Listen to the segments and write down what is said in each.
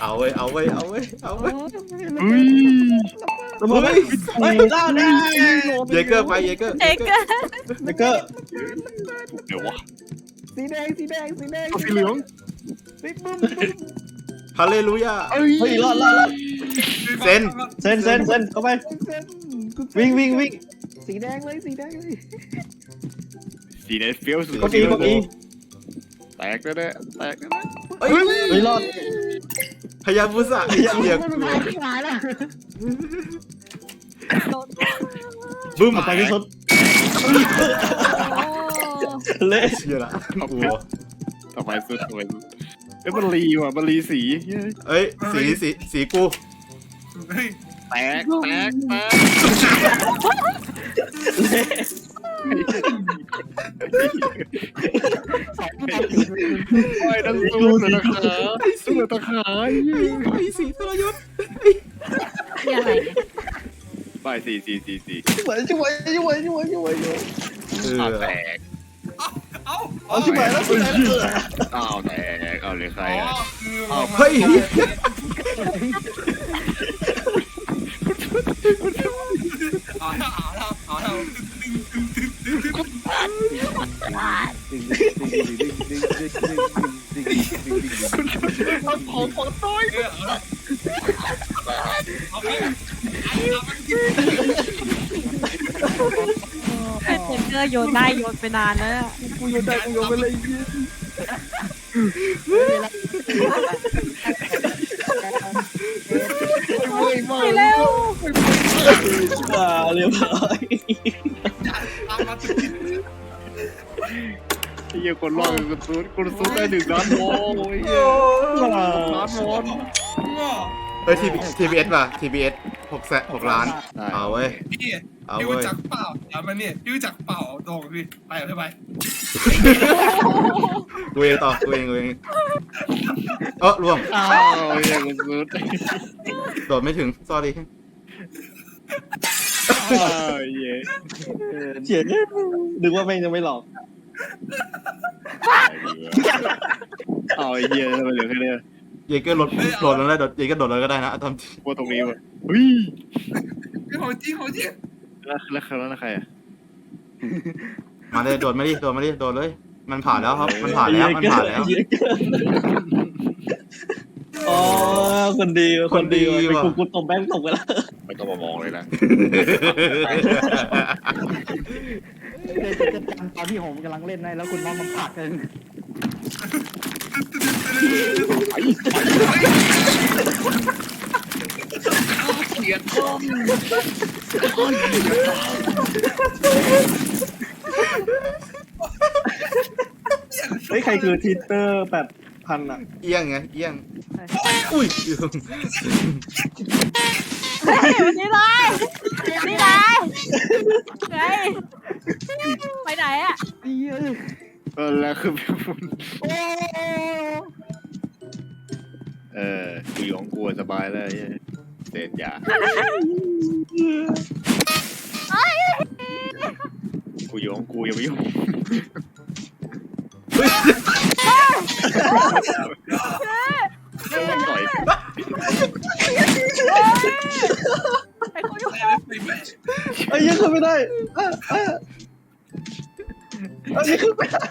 เอาเว้ยเอาเว้ยเอาเว้ยเอาเว้ยเฮ้ยระเบิดเฮ้ยเฮ้ยล่าได้เยเกอร์ไปเยเกอร์เอกอะแล้วก็เดี๋ยววะสีแดงสีแดงสีแดงเอาสีเหลืองบิ๊กบึ้มฮาเลลูยาเอ้ยเฮ้ยรอดรอดรอดเซนเซนเซนเซนเข้าไปเส้นกูเส้นวิ่งวิ่งวิ่งสีแดงเลยสีแดงเลยสีไหนเฟี้ยวสุดเก้าอี้เก้าอี้แตกแน่ๆแตกแน่เอ้ยเฮ้ยรอด พยาบุษะเหี้ยมันมาที่หายละโดนบึ้มเอาไปที่สุดโอ้เละเชี่ยละโอ้โหๆทำไมสุดทำไมสุดเอ้ยมันรีว่ะมันรีสีเฮ้ยเอ้ยสีสีสีกูเฮ้ยแตกแตกแตกไอ้ทั้งสู้เหลือตะขาสู้ เหลือตะขายไอ้สีทรยศยอะไรเนี่ยไปสี่สี่สี่สี่ช่วยช่วยช่วยช่วยช่วยช่วยเออ้าวอแตกเอ้าเอาชิบหายแล้วชิบหายแล้วอ้าวแตกเอาเลยใครอะคือเฮ้ยเอาแล้วเอาแล้วเอาแล้วตึ้งตึ้งตึ้งตึ้งตึ้ง เอาของของต้อยเออเอาแล้วเอาไปเอาไปกินเซนเกอร์โยนได้โยนไปนานแล้ว กูโยนได้กูโยนไปเลยยี่ไปเร็วอ่าเรียบร้อย ยคนรอดคนซูดคนซูดได้หนึ่งล้านโว้ยล้านวอนง้อเอ้ยทีทีบีเอสป่ะทีบีเอสหกแสนหกล้าน เอาเว้ย พี่เอาพี่เว้รู้ย จักเปล่าอย่ามาเนี่ยพี่รู้จักเปล่าโด่งพี่ไปไปไปกูเองต่อกูเองกูเองเออล่วงอ้าวไอ้เหี้ยคนซูดโดดไม่ถึง sorry อ้าวไอ้เหี้ยเฉียดนึกว่าแม่งจะไม่หลอก อ้าไอ้เหี้ยทำไมเหลือแค่เนี้ยเยเกอร์โดดโดดแล้วได้โดดเยเกอร์โดดแล้วก็ได้นะทำทีว่าตรงนี้วะเฮ้ยของจริงของจริงแล้วแล้วใครแล้วใครอะมาเลยโดดมาดิโดดมาดิโดดเลย มันผ่านแล้วครับมันผ่านแล้วมันผ่านแล้วอ๋อคนดีคนดีเป็นว่ะกูกูตบแบงค์ตกไปแล้ว ไม่ต้องมามองเลยนะเดี๋ยวจะจำตอนที่ผมกำลังเล่นนะแล้วคุณน้องมันผลักกันเฮ้ยใครคือทีเตอร์แปดพันอะ เอี้ยงไงเอี้ยงอุ้ย เฮ้ยนี่เลยนี่เลยไงไปไหนอะเอ้ยเออแล้วคือพี่บุญโอ้เออกูอยู่ของกูสบายแล้วไอ้เหี้ยเสร็จยากูอยู่ของกูอย่าไปยุ่งต่อย ไอ้คนอยู่ไปไปเอ้ยยังขึ้นไม่ได้อะอะเอ้ยยังขึ้นไม่ได้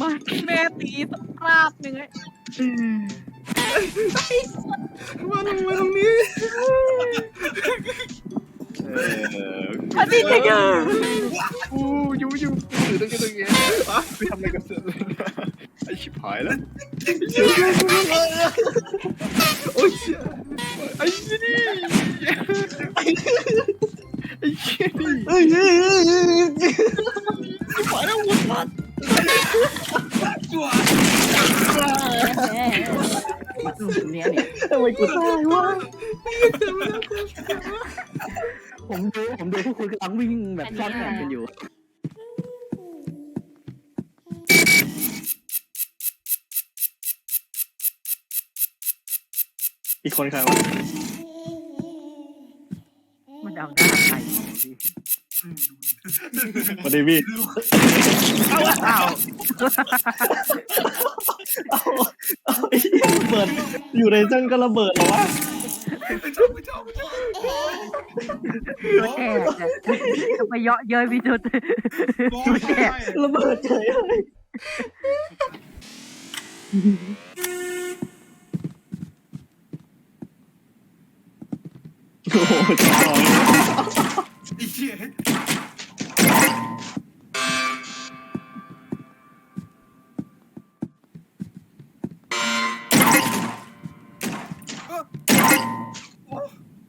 มาแม่ตีสกราบหนึ่งไอ้มาตรงมาตรงนี้เออมาตีจะยืนกูอยู่อยู่ถือตรงนี้ตรงนี้ไปทำอะไรกันเสร็จเลยไอ ชิบหายแล้วโอ้ยเชี่ยไอ้เหี้ยนี่ไอ้เหี้ยนี่เอ้ยเอ้ยเอ้ยเอ้ยชิบหายแล้ววุ้นพัดจั่วเนี่ยเนี่ยทำไมกูตายวะผมดูผมดูพวกคุณกำลังวิ่งแบบซ่อนแอบกันอยู่ อีกคนใครวะมันเอาหน้าใครของพี่สวัสดีพี่อ้าวเอาเอาไอ้เหี้ยระเบิดอยู่ในเส้นก็ระเบิดเหรอวะไม่ชอบไม่ชอบตัวแก่จะไปเยาะเย้ยพี่จุดร้องไห้ระเบิดเฉยเลย โอ้โหจ้าไอ้เหี้ย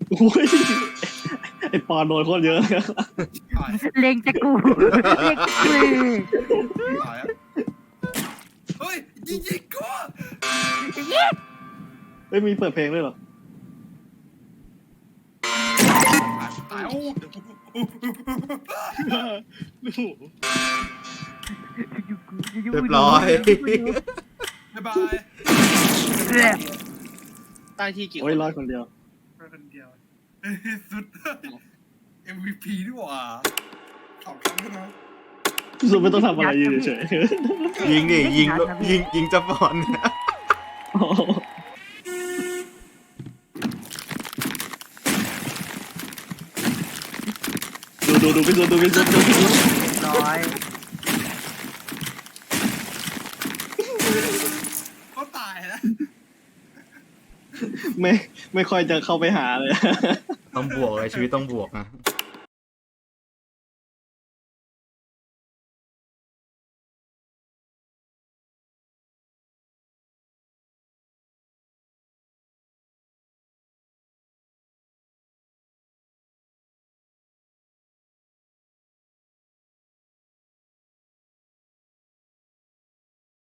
โอ้ยไอปอนโดนโคตรเยอะตายเลงจะกูเลงจะกูตายเฮ้ยยิงยิงกู เฮ้ยมีเปิดเพลงด้วยเหรอ เรียบร้อยบ๊ายบายใต้ที่กี่คโอ้ยนรอดคนเดียวคนเดียวสุด MVP ด้วยว่ะสองครั้งแล้วนะสุดไม่ต้องทำอะไรยืนเฉยยิงดิยิงยิงยิงจะบอลๆโอ้ ดูดูดูไปดูดูไปดูดูดูร้อยเขาตายแล้วไม่ไม่ค่อยจะเข้าไปหาเลย ต้องบวกเลยชีวิตต้องบวกนะ